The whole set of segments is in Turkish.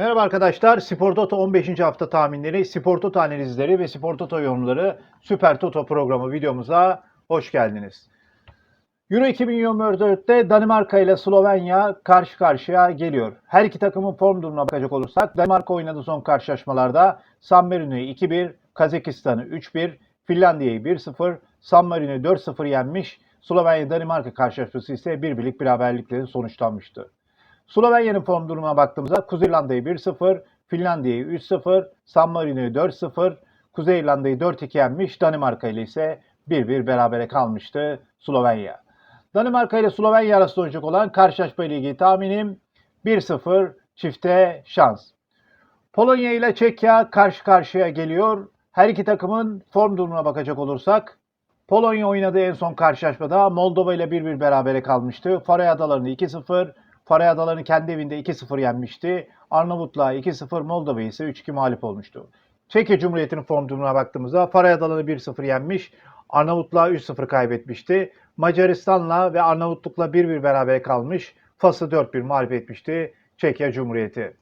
Merhaba arkadaşlar. Spor Toto 15. hafta tahminleri, Spor Toto analizleri ve Spor Toto yorumları Süper Toto programı videomuza hoş geldiniz. Euro 2024'te Danimarka ile Slovenya karşı karşıya geliyor. Her iki takımın form durumuna bakacak olursak Danimarka oynadığı son karşılaşmalarda San Marino'yu 2-1, Kazakistan'ı 3-1, Finlandiya'yı 1-0, San Marino'yu 4-0 yenmiş. Slovenya-Danimarka karşılaşması ise bir birlik beraberlikle sonuçlanmıştı. Slovenya'nın form durumuna baktığımızda Kuzey İrlanda'yı 1-0, Finlandiya'yı 3-0, San Marino'yu 4-0, Kuzey İrlanda'yı 4-2 yenmiş, Danimarka ile ise 1-1 berabere kalmıştı Slovenya. Danimarka ile Slovenya arasında olacak olan karşılaşma ile ilgili tahminim 1-0 çifte şans. Polonya ile Çekya karşı karşıya geliyor. Her iki takımın form durumuna bakacak olursak Polonya oynadığı en son karşılaşmada Moldova ile 1-1 berabere kalmıştı. Faroe Adaları'nı 2-0, Faroe Adaları'nı kendi evinde 2-0 yenmişti. Arnavutluğa 2-0, Moldova ise 3-2 mağlup olmuştu. Çekya Cumhuriyeti'nin form durumuna baktığımızda Faroe Adaları'nı 1-0 yenmiş, Arnavutluğa 3-0 kaybetmişti. Macaristan'la ve Arnavutluk'la 1-1 berabere kalmış, Fas'ı 4-1 mağlup etmişti Çekya Cumhuriyeti.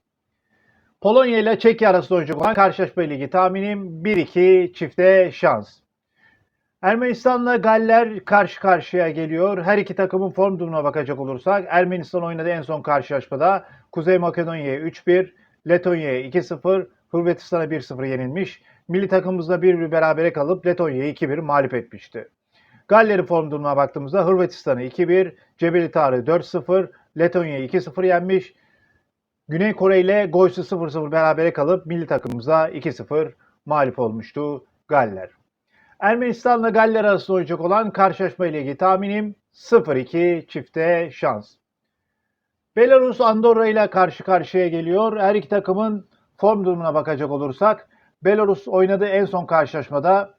Polonya ile Çekya arasında oynayacak olan karşılaşma ligi tahminim 1-2 çifte şans. Ermenistan'la Galler karşı karşıya geliyor. Her iki takımın form durumuna bakacak olursak Ermenistan oynadığı en son karşılaşmada Kuzey Makedonya'ya 3-1, Letonya'ya 2-0, Hırvatistan'a 1-0 yenilmiş. Milli takımımızda 1-1 berabere kalıp Letonya'yı 2-1 mağlup etmişti. Galler'in form durumuna baktığımızda Hırvatistan'ı 2-1, Cebeli Tarık'ı 4-0, Letonya'yı 2-0 yenmiş. Güney Kore ile golsüz 0-0 berabere kalıp milli takımımıza 2-0 mağlup olmuştu Galler. Ermenistan'la Galler arasında oynayacak olan karşılaşma ile ilgili tahminim 0-2 çifte şans. Belarus Andorra ile karşı karşıya geliyor. Her iki takımın form durumuna bakacak olursak Belarus oynadığı en son karşılaşmada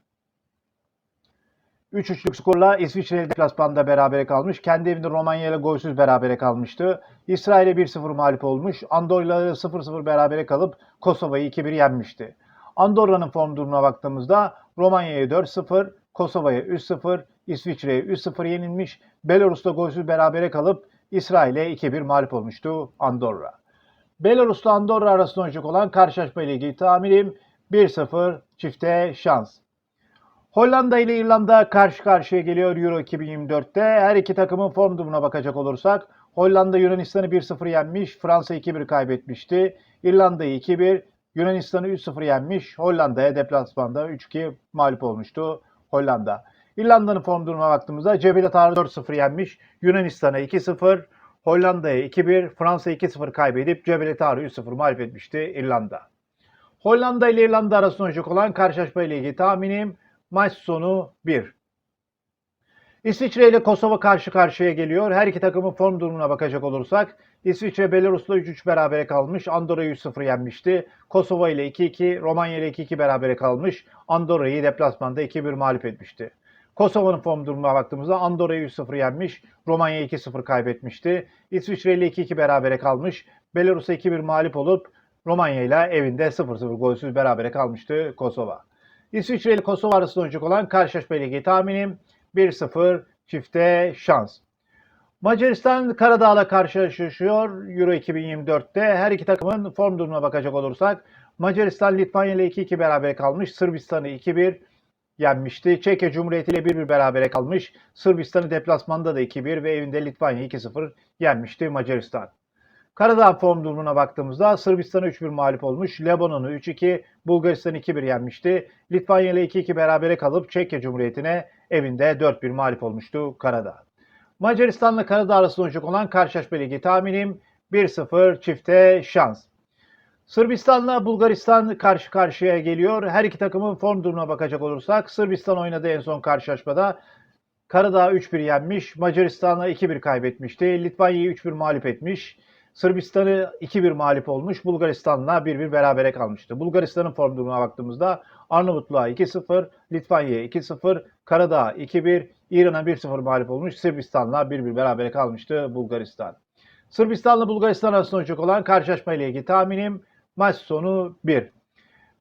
3-3'lük skorla İsviçre deplasmanda berabere kalmış. Kendi evinde Romanya ile golsüz berabere kalmıştı. İsrail'e 1-0 mağlup olmuş. Andorra ile 0-0 berabere kalıp Kosova'yı 2-1 yenmişti. Andorra'nın form durumuna baktığımızda Romanya'ya 4-0, Kosova'ya 3-0, İsviçre'ye 3-0 yenilmiş. Belarus'ta golsüz berabere kalıp İsrail'e 2-1 mağlup olmuştu Andorra. Belarus'la Andorra arasında oynayacak olan karşılaşma ile ilgili tahminim 1-0 çifte şans. Hollanda ile İrlanda karşı karşıya geliyor Euro 2024'te. Her iki takımın form durumuna bakacak olursak Hollanda Yunanistan'ı 1-0 yenmiş, Fransa 2-1 kaybetmişti. İrlanda'yı 2-1, Yunanistan'ı 3-0 yenmiş. Hollanda'ya deplasmanda 3-2 mağlup olmuştu Hollanda. İrlanda'nın form durumuna baktığımızda Cebeli Tarık 4-0 yenmiş. Yunanistan'a 2-0, Hollanda'ya 2-1, Fransa 2-0 kaybedip Cebeli Tarık 3-0 mağlup etmişti İrlanda. Hollanda ile İrlanda arasında oynayacak olan karşılaşma ile ilgili tahminim maç sonu 1. İsviçre ile Kosova karşı karşıya geliyor. Her iki takımın form durumuna bakacak olursak İsviçre Belarus'la 3-3 berabere kalmış. Andorra'yı 3-0 yenmişti. Kosova ile 2-2, Romanya ile 2-2 berabere kalmış. Andorra'yı deplasmanda 2-1 mağlup etmişti. Kosova'nın form durumuna baktığımızda Andorra'yı 3-0 yenmiş. Romanya'yı 2-0 kaybetmişti. İsviçre ile 2-2 berabere kalmış. Belarus'a 2-1 mağlup olup Romanya ile evinde 0-0 golsüz berabere kalmıştı Kosova. İsviçre ile Kosova arasında oynayacak olan karşılaşma ilgili tahminim 1-0 çifte şans. Macaristan Karadağ'la karşılaşıyor Euro 2024'te. Her iki takımın form durumuna bakacak olursak Macaristan Litvanya ile 2-2 berabere kalmış. Sırbistan'ı 2-1 yenmişti. Çekya Cumhuriyeti ile 1-1 berabere kalmış. Sırbistan'ı deplasmanda da 2-1 ve evinde Litvanya 2-0 yenmişti Macaristan. Karadağ form durumuna baktığımızda Sırbistan'a 3-1 mağlup olmuş. Lebanon'u 3-2, Bulgaristan'ı 2-1 yenmişti. Litvanya ile 2-2 berabere kalıp Çekya Cumhuriyeti'ne evinde 4-1 mağlup olmuştu Karadağ. Macaristan'la Karadağ arasında olacak olan karşılaşma ligi tahminim 1-0 çifte şans. Sırbistan'la Bulgaristan karşı karşıya geliyor. Her iki takımın form durumuna bakacak olursak Sırbistan oynadığı en son karşılaşmada Karadağ 3-1 yenmiş, Macaristan'la 2-1 kaybetmişti. Litvanya'yı 3-1 mağlup etmiş. Sırbistan'ı 2-1 mağlup olmuş. Bulgaristan'la 1-1 berabere kalmıştı. Bulgaristan'ın form durumuna baktığımızda Arnavutluğa 2-0, Litvanya'ya 2-0, Karadağ 2-1, İran'a 1-0 mağlup olmuş. Sırbistan'la 1-1 berabere kalmıştı Bulgaristan. Sırbistan'la Bulgaristan arasında olacak olan karşılaşma ile ilgili tahminim maç sonu 1.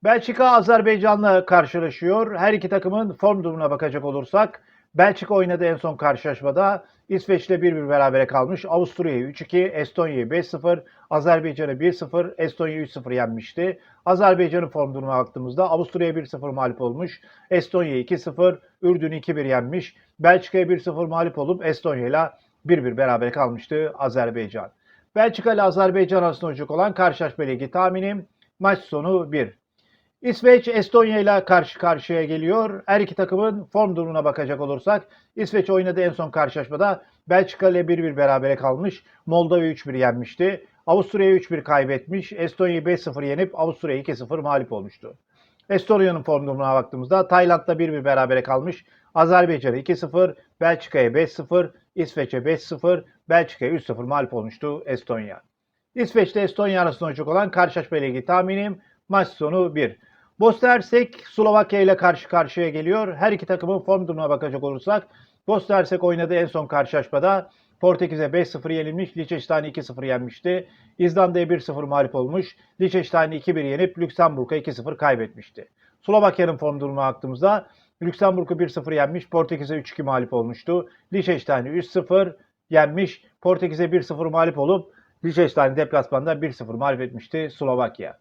Belçika Azerbaycan'la karşılaşıyor. Her iki takımın form durumuna bakacak olursak Belçika oynadı en son karşılaşmada. İsveç'le 1-1 berabere kalmış. Avusturya'yı 3-2, Estonya'yı 5-0, Azerbaycan'ı 1-0, Estonya'yı 3-0 yenmişti. Azerbaycan'ın form durumuna baktığımızda Avusturya 1-0 mağlup olmuş. Estonya 2-0, Ürdün 2-1 yenmiş. Belçika'ya 1-0 mağlup olup Estonya ile 1-1 berabere kalmıştı Azerbaycan. Belçika ile Azerbaycan arasında olacak olan karşılaşma ligi tahminim maç sonu 1. İsveç Estonya ile karşı karşıya geliyor. Her iki takımın form durumuna bakacak olursak İsveç oynadı en son karşılaşmada Belçika ile 1-1 berabere kalmış. Moldova 3-1 yenmişti. Avusturya'yı 3-1 kaybetmiş. Estonya'yı 5-0 yenip Avusturya'yı 2-0 mağlup olmuştu. Estonya'nın form durumuna baktığımızda Tayland'la 1-1 berabere kalmış. Azerbaycan'a 2-0, Belçika'ya 5-0, İsveç'e 5-0, Belçika'ya 3-0 mağlup olmuştu Estonya. İsveç ile Estonya arasında olacak olan karşılaşma ile ilgili tahminim maç sonu 1. Bosna Hersek Slovakya ile karşı karşıya geliyor. Her iki takımın form durumuna bakacak olursak Bosna Hersek oynadığı en son karşılaşmada Portekiz'e 5-0 yenilmiş, Liechtenstein'i 2-0 yenmişti. İzlanda'ya 1-0 mağlup olmuş, Liechtenstein'i 2-1 yenip Lüksemburg'a 2-0 kaybetmişti. Slovakya'nın form durumuna baktığımızda Lüksemburg'u 1-0 yenmiş, Portekiz'e 3-2 mağlup olmuştu. Liechtenstein'i 3-0 yenmiş, Portekiz'e 1-0 mağlup olup Liechtenstein'i deplasmanda 1-0 mağlup etmişti Slovakya.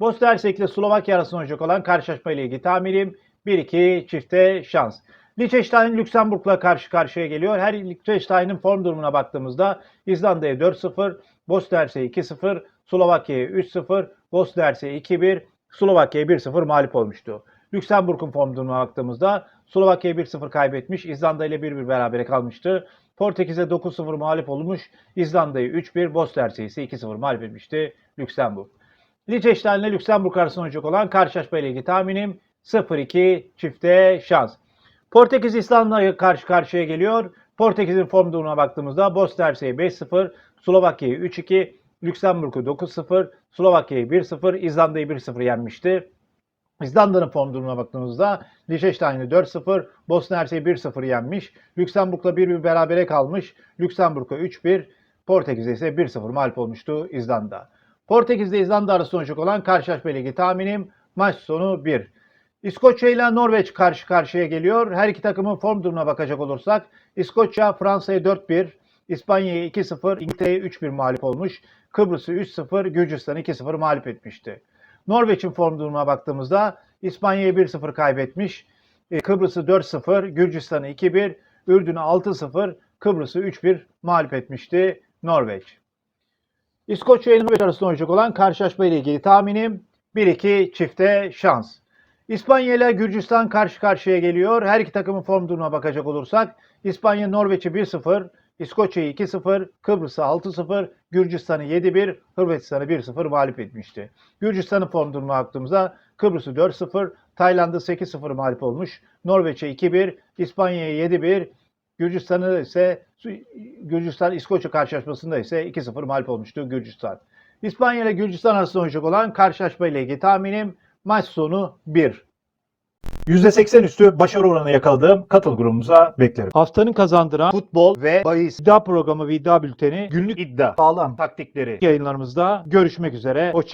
Bosna Hersek ile Slovakya arasında olacak olan karşılaşma ile ilgili tahminim 1-2 çifte şans. Liechtenstein Lüksemburg'la karşı karşıya geliyor. Her Liechtenstein'in form durumuna baktığımızda İzlanda'ya 4-0, Bosna Hersek'e 2-0, Slovakya'ya 3-0, Bosna Hersek'e 2-1, Slovakya'ya 1-0 mağlup olmuştu. Lüksemburg'un form durumuna baktığımızda Slovakya'ya 1-0 kaybetmiş, İzlanda ile 1-1 berabere kalmıştı. Portekiz'e 9-0 mağlup olmuş, İzlanda'yı 3-1, Bosna Hersek'i ise 2-0 mağlup etmişti Lüksemburg. Liechtenstein ile Lüksemburg arasında olacak olan karşılaşma ile ilgili tahminim 0-2 çifte şans. Portekiz İslanda'ya karşı karşıya geliyor. Portekiz'in form durumuna baktığımızda Bosna Hersek'e 5-0, Slovakya'yı 3-2, Lüksemburg'u 9-0, Slovakya'yı 1-0, İzlanda'yı 1-0 yenmişti. İzlanda'nın form durumuna baktığımızda Liechtenstein'i 4-0, Bosna Hersek'i 1-0 yenmiş. Lüksemburg'la 1-1 berabere kalmış. Lüksemburg'a 3-1, Portekiz'e ise 1-0 mağlup olmuştu İzlanda. Portekiz'de İzlanda arasında olacak olan karşılaşma ligi tahminim maç sonu 1. İskoçya ile Norveç karşı karşıya geliyor. Her iki takımın form durumuna bakacak olursak İskoçya Fransa'ya 4-1, İspanya'ya 2-0, İngiltere'ye 3-1 mağlup olmuş. Kıbrıs'ı 3-0, Gürcistan'ı 2-0 mağlup etmişti. Norveç'in form durumuna baktığımızda İspanya'ya 1-0 kaybetmiş. E, Kıbrıs'ı 4-0, Gürcistan'ı 2-1, Ürdün'ü 6-0, Kıbrıs'ı 3-1 mağlup etmişti Norveç. İskoçya ile Norveç arasında olacak olan karşılaşma ile ilgili tahminim 1-2 çifte şans. İspanya ile Gürcistan karşı karşıya geliyor. Her iki takımın form durumuna bakacak olursak İspanya Norveç'i 1-0, İskoçya'yı 2-0, Kıbrıs'ı 6-0, Gürcistan'ı 7-1, Hırvatistan'ı 1-0 mağlup etmişti. Gürcistan'ın form durumuna baktığımızda Kıbrıs'ı 4-0, Tayland'ı 8-0 mağlup olmuş, Norveç'e 2-1, İspanya'ya 7-1, Gürcistan'ı ise Gürcistan İskoçya karşılaşmasında ise 2-0 mağlup olmuştu Gürcistan. İspanya ile Gürcistan arasında oynayacak olan karşılaşma ile ilgili tahminim maç sonu 1. %80 üstü başarı oranı yakaladığım katıl grubumuza beklerim. Haftanın kazandıran futbol ve bahis iddia programı ve iddia bülteni günlük iddia Sağlam taktikleri yayınlarımızda görüşmek üzere. Hoşça